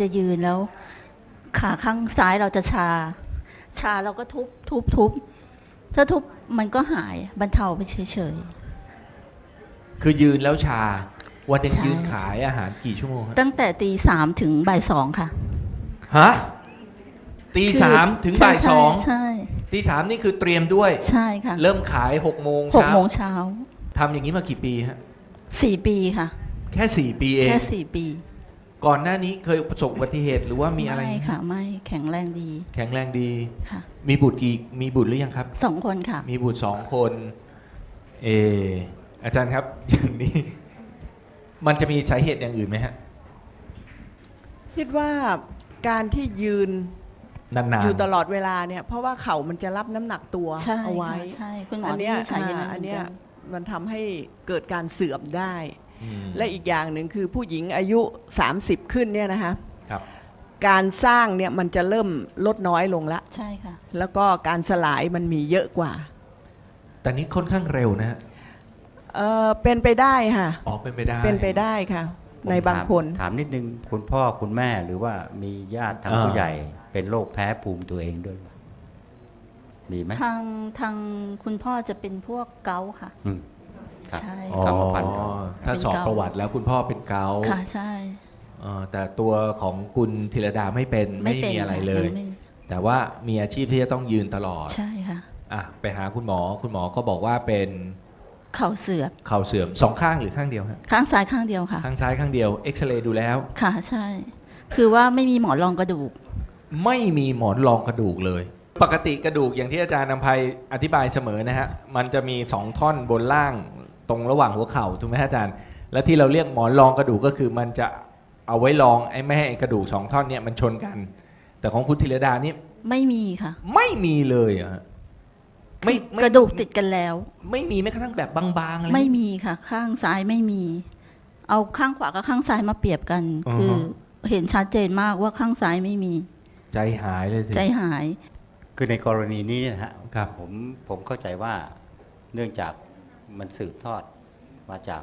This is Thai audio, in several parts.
จะยืนแล้ว ขาข้างซ้ายเราจะชา ชาเราก็ทุบทุบทุบถ้าทุบมันก็หายบรรเทาไปเฉยคือยืนแล้วชา วันหนึงใช่ยืนขายอาหารกี่ชั่วโมงฮะๆตั้งแต่ตีสามถึงบ่ายสองค่ะ ฮะ ตีคือสามถึงใช่บ่ายสองใช่ตีสามนี่คือเตรียมด้วย ใช่ค่ะ เริ่มขายหกโมงหกเช้าโมงเช้าทำอย่างนี้มากี่ปีฮะสี่ปีค่ะ แค่สี่ปีเอง แค่สี่ปี ก่อนหน้านี้เคยประสบอุบัติเหตุหรือว่ามีอะไร ไม่ค่ะไม่แข็งแรงดีแข็งแรงดี ค่ะมีบุตรกี่มีบุตรหรือยังครับ สองคนค่ะ มีบุตรสองคน เอออาจารย์ครับ อย่างนี้ มันจะมีสาเหตุอย่างอื่นไหมฮะคิดว่าการที่ยืนนานๆอยู่ตลอดเวลาเนี่ย เพราะว่าเข่ามันจะรับน้ำหนักตัวใช่เอาไว้ค่ะใช่คุณหมออันเนี้ยที่ใช้อย่างนั้นอ่าอันเหมืเนี้อนยกันมันทำให้เกิดการเสื่อมได้อืม และอีกอย่างหนึ่งคือผู้หญิงอายุ 30 ขึ้นเนี่ยนะคะครับ การสร้างเนี่ยมันจะเริ่มลดน้อยลงละใช่ค่ะ แล้วก็การสลายมันมีเยอะกว่า แต่นี้ค่อนข้างเร็วนะฮะเออเป็นไปได้ค่ะอ๋อเป็นไปได้ เป็นไปได้ค่ะผมในบางถมคน ถามนิดนึงคุณพ่อคุณแม่หรือว่ามีญาติทางอ่าผู้ใหญ่เป็นโรคแพ้ภูมิตัวเองด้วย มีไหมทางทางคุณพ่อจะเป็นพวกเกาต์ค่ะอืม ครับใช่อ๋อกรรมพันธุ์ถ้าเป็นสอบเกาต์ประวัติแล้วคุณพ่อเป็นเกาต์ค่ะใช่เอ่อแต่ตัวของคุณธีรดาไม่เป็นไม่เป็นมีอะไรค่เลย ไม่แต่ว่ามีอาชีพที่จะต้องยืนตลอดใช่ค่ะอะไปหาคุณหมอคุณหมอก็บอกว่าเป็นเข่าเสื่อมเข่าเสื่อมสองข้างหรือข้างเดียวฮะข้างซ้ายข้างเดียวค่ะ ข้างซ้ายข้างเดียวเอ็กซเรย์ดูแล้ว ค่ะใช่ คือว่าไม่มีหมอนรองกระดูก ไม่มีหมอนรองกระดูกเลย ปกติกระดูกอย่างที่อาจารย์นำภัยอธิบายเสมอนะฮะ มันจะมีสองท่อนบนล่าง ตรงระหว่างหัวเข่าถูกไหมฮะอาจารย์ และที่เราเรียกหมอนรองกระดูกก็คือมันจะเอาไว้รองไอ้ไม่ให้ไอ้กระดูกสองท่อนเนี่ยมันชนกัน แต่ของคุณธีรดานี่ไม่มีค่ะ ไม่มีเลยอะฮะไม่ไม่กระดูกติดกันแล้ว ไม่มีแม้กระทั่งแบบบางๆอะไรไม่มีค่ะ ข้างซ้ายไม่มี เอาข้างขวากับข้างซ้ายมาเปรียบกันอ่าฮะคือเห็นชัดเจนมากว่าข้างซ้ายไม่มี ใจหายเลยสิใจหาย คือในกรณีนี้เนยนะฮะครับผมผมเข้าใจว่าเนื่องจาก มันสืบทอดมาจาก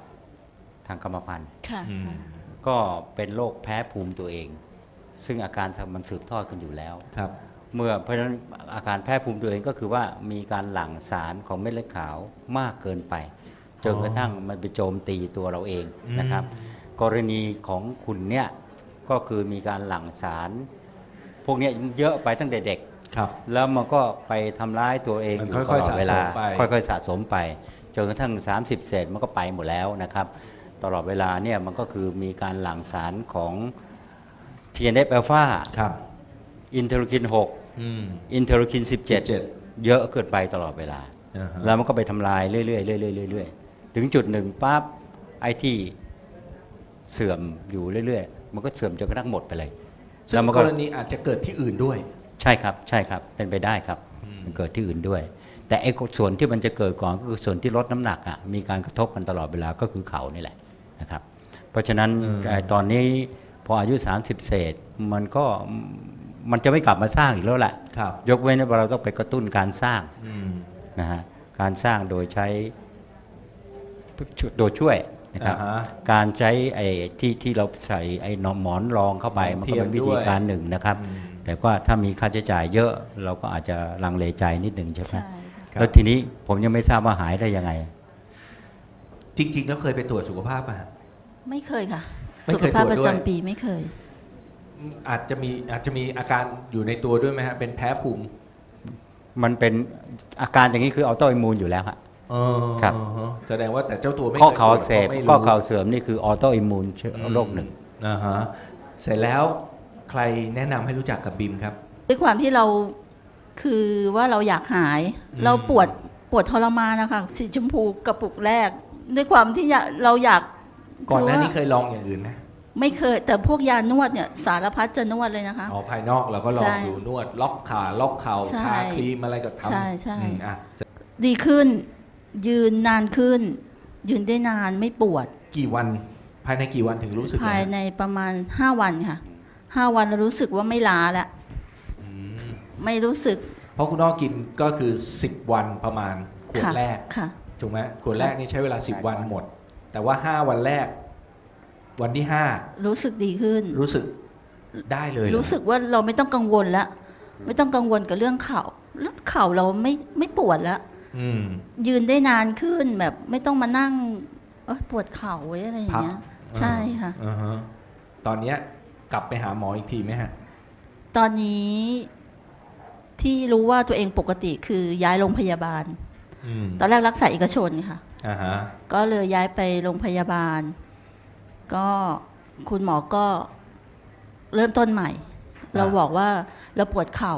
ทางกรรมพันธุ์ค่ะอืมก็เป็นโรคแพ้ภูมิตัวเอง ซึ่งอาการมันสืบทอดกันอยู่แล้วครับ เมื่อเพราะฉะนั้นอาการแพ้ภูมิตัวเองก็คือว่ามีการหลั่งสารของเม็ดเลือดขาวมากเกินไปจนกระทั่งมันไปโจมตีตัวเราเองนะครับ กรณีของคุณเนี่ยก็คือมีการหลั่งสาร พวกเนี้ยเยอะไปตั้งแต่เด็กครับ แล้วมันก็ไปทำร้ายตัวเองมันอยู่ค่ตอยๆลอดเวลาสะสมไปค่อยๆสะสมไป จนกระทั่ง 30 เศษมันก็ไปหมดแล้วนะครับ ตลอดเวลาเนี่ยมันก็คือมีการหลั่งสารของ TNF อ l p h a ครับอินเทอร์คินอืม6อินเทอร์คิน 17 เยอะเกินไปตลอดเวลาอ่าฮะแล้วมันก็ไปทำลายเรื่อยๆเรื่อยๆเรื่อยๆถึงจุดหนึ่งปั๊บไอ้ที่เสื่อมอยู่เรื่อยๆ มันก็เสื่อมจนกระทั่งหมดไปเลยซึ่งแล้วมันกก็รณีอาจจะเกิดที่อื่นด้วย ใช่ครับใช่ครับเป็นไปได้ครับอืมมันเกิดที่อื่นด้วย แต่ไอ้ส่วนที่มันจะเกิดก่อนก็คือส่วนที่ลดน้ำหนักอะมีการกระทบกันตลอดเวลาก็คือเขานี่แหละนะครับ เพราะฉะนั้นไอ้ตอนนี้พออายุ 30 เศษมันก็มันจะไม่กลับมาสร้างอีกแล้วแหละครับยกเว้นว่าเราต้องไปกระตุ้นการสร้างอืมนะฮะการสร้างโดยใช้ตัวช่วยนะครับอ่าฮะการใช้ไอ้ที่ที่เราใส่ไอ้หนอนหมอนรองเข้าไปหมอนมันก็เป็นเทียมวิธีด้วยการหนึ่งนะครับอืมแต่ว่าถ้ามีค่าใช้จ่ายเยอะเราก็อาจจะลังเลใจนิดหนึ่งใช่ไหมใช่ครับ แล้วทีนี้ผมยังไม่ทราบว่าหายได้ยังไง จริง ๆ แล้วเคยไปตรวจสุขภาพป่ะไม่เคยค่ะ ไม่สุเคขยภาพตรวจประด้วย จำปีไม่เคย อาจจะมีอาจจะมีอาการอยู่ในตัวด้วยไหมฮะเป็นแพ้ภูมิมันเป็นอาการอย่างนี้คือออโตอิมูนอยู่แล้วฮะเออครับฮะแสดงว่าแต่เจ้าตัวไม่ข้อคยเข่าตรวอัจกเสบพระไม่รู้ข้อเข่าเสื่อมนี่คือออโตอิมูนโรคหนึ่ง อ่าฮะเสร็จแล้วใครแนะนำให้รู้จักกับบิมครับ ด้วยความที่เรา คือว่าเราอยากหายอืมเราปวดปวดทรมานนะคะสีชมพูกระปุกแรก ด้วยความที่อยากเราอยากก่อนหน้าคืนี้ว่าเคยลองอย่างอื่นไหมไม่เคย แต่พวกยานวดเนี่ยสารพัดจะนวดเลยนะคะอ๋อภายนอกเราก็ลอใช่งดูนวด ล็อกขาล็อกเข่าใช่ทาครีมอะไรก็ทำใช่ใช่อืมอะดีขึ้น ยืนนานขึ้น ยืนได้นานไม่ปวด กี่วันภายในกี่วันถึงรู้สึกภายนะในประมาณ5วันค่ะ5วันเรารู้สึกว่าไม่ล้าแล้วอืม ไม่รู้สึก เพราะคุณอ้อกินก็คือ 10 วันประมาณขวดค่ะแรกค่ะ ถูกไหมขวดแรกนี่ใช้เวลา 10 วันหมด แต่ว่า 5 วันแรก วันที่รู้สึกดีขึ้น5รู้สึกได้เลยเหอรู้สึกว่าเราไม่ต้องกังวลแล้วไม่ต้องกังวลกับเรื่องเข่าแล้วเข่าเราไม่ไม่ปวดแล้วอืมยืนได้นานขึ้นแบบไม่ต้องมานั่งเอ้ยปวดเข่าไว้อะไรอย่างเงี้ย ใช่ค่ะอ่าฮะตอนเนี้ยกลับไปหาหมออีกทีไหมฮะ ตอนนี้ ที่รู้ว่าตัวเองปกติคือย้ายโรงพยาบาลอืมตอนแรกรักษาเอกชนค่ะอ่าฮะก็เลยย้ายไปโรงพยาบาล ก็คุณหมอก็เริ่มต้นใหม่ เราบอกว่าเราปวดเข่า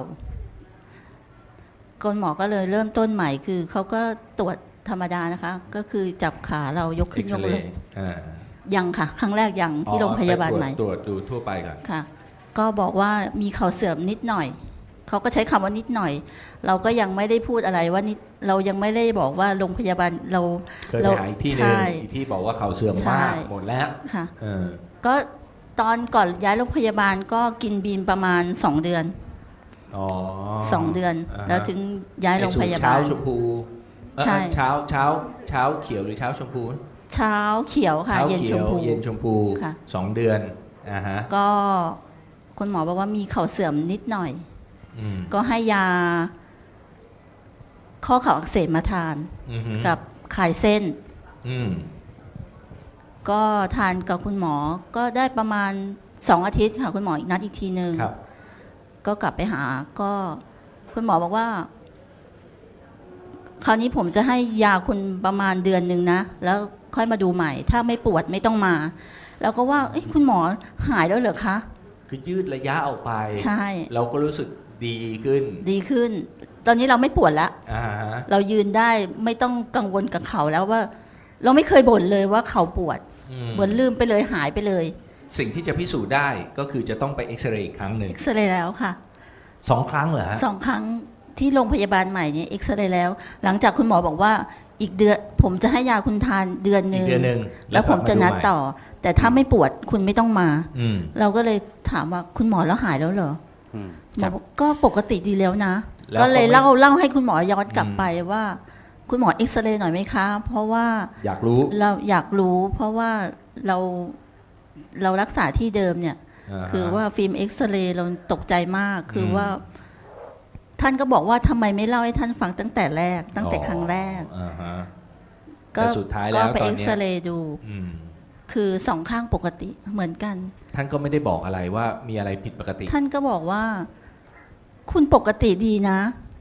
คุณหมอก็เลยเริ่มต้นใหม่คือเขาก็ตรวจธรรมดานะคะ ก็คือจับขาเรายกเอ็ขึ้นกยซกเรลงย์อ่ายังค่ะ ครั้งแรกยังที่โรงพยาบาลอ๋อใหม่ไปตรวจตรวจดูทั่วไปก่อนค่ะ ก็บอกว่ามีเข่าเสื่อมนิดหน่อย เขาก็ใช้คำว่านิดหน่อย เราก็ยังไม่ได้พูดอะไรว่านิดเรายังไม่ได้บอกว่าโรงพยาบาลเราเคยไปเราหาอีกที่หนึงใช่อีกที่บอกว่าเขาเสื่อมใช่มากหมดแล้วค่ะเออก็ตอนก่อนย้ายโรงพยาบาลก็กินบีมประมาณสองเดือนอ๋อสองเดือนาฮะแล้วถึงย้ายโรงพยาไอ้สูตบาลเช้าชมพูเอ่อใช่เช้าเช้าเช้าเขียวหรือเช้าชมพู เช้าเขียวค่ะเช้าเย็นชเขียมวพูเย็นชมพูค่ะสองเดือนอ่าฮะก็คุณหมอบอกว่ามีเข่าเสื่อมนิดหน่อยอืม ก็ให้ยา ข้อเข่าอักเสบมาทานอือฮึกับขายเส้นอืมก็ทานกับคุณหมอก็ได้ประมาณสองอาทิตย์ค่ะคุณหมออีกนัดอีกทีหนึ่งครับก็กลับไปหา ก็คุณหมอบอกว่า คราวนี้ผมจะให้ยาคุณประมาณเดือนหนึ่งนะ แล้วค่อยมาดูใหม่ ถ้าไม่ปวดไม่ต้องมา แล้วก็ว่าเอ้ยคุณหมอหายแล้วเหรอคะ คือยืดระยะออกไป ใช่ เราก็รู้สึก ดีขึ้นดีขึ้น ตอนนี้เราไม่ปวดแล้วอ่าฮะเรายืนได้ไม่ต้องกังวลกับเขาแล้วว่า เราไม่เคยบ่นเลยว่าเขาปวด อืมเหมือนลืมไปเลยหายไปเลยสิ่งที่จะพิสูจน์ได้ก็คือจะต้องไปเอ็กซเรย์อีกครั้งหนึ่งเอ็กซเรย์แล้วค่ะสองครั้งเหรอฮะสองครั้งที่โรงพยาบาลใหม่เนี่ยเอ็กซเรย์แล้ว หลังจากคุณหมอบอกว่าอีกเดือนผมจะให้ยาคุณทานเดือนหอีกนึ่งเดือนหนึ่งแล้วผมจะนัดต่อ แต่ถ้าไม่ปวดคุณไม่ต้องมา อืม เราก็เลยถามว่าคุณหมอแล้วหายแล้วเหรอ อืม หมคอรับบอกก็ปกติดีแล้วนะแล้วก็เลยเขาไม่เล่าเล่าให้คุณหมอย้อนกลับอืมไปว่า คุณหมอเอ็กซเรย์หน่อยไหมคะ เพราะว่าอยากรู้เราอยากรู้เพราะว่าเราเรารักษาที่เดิมเนี่ยาฮะคือว่าฟิล์มเอ็กซเรย์เราตกใจมากคืออมว่า ท่านก็บอกว่าทำไมไม่เล่าให้ท่านฟังตั้งแต่แรก ตั้งแต่ครั้งแรกอ่าฮะก็แต่สุดท้ายแล้ก็วไปตอนเอ็กเนี้ซยเรย์ดูอืมคือสองข้างปกติเหมือนกัน ท่านก็ไม่ได้บอกอะไรว่ามีอะไรผิดปกติ ท่านก็บอกว่า คุณปกติดีนะ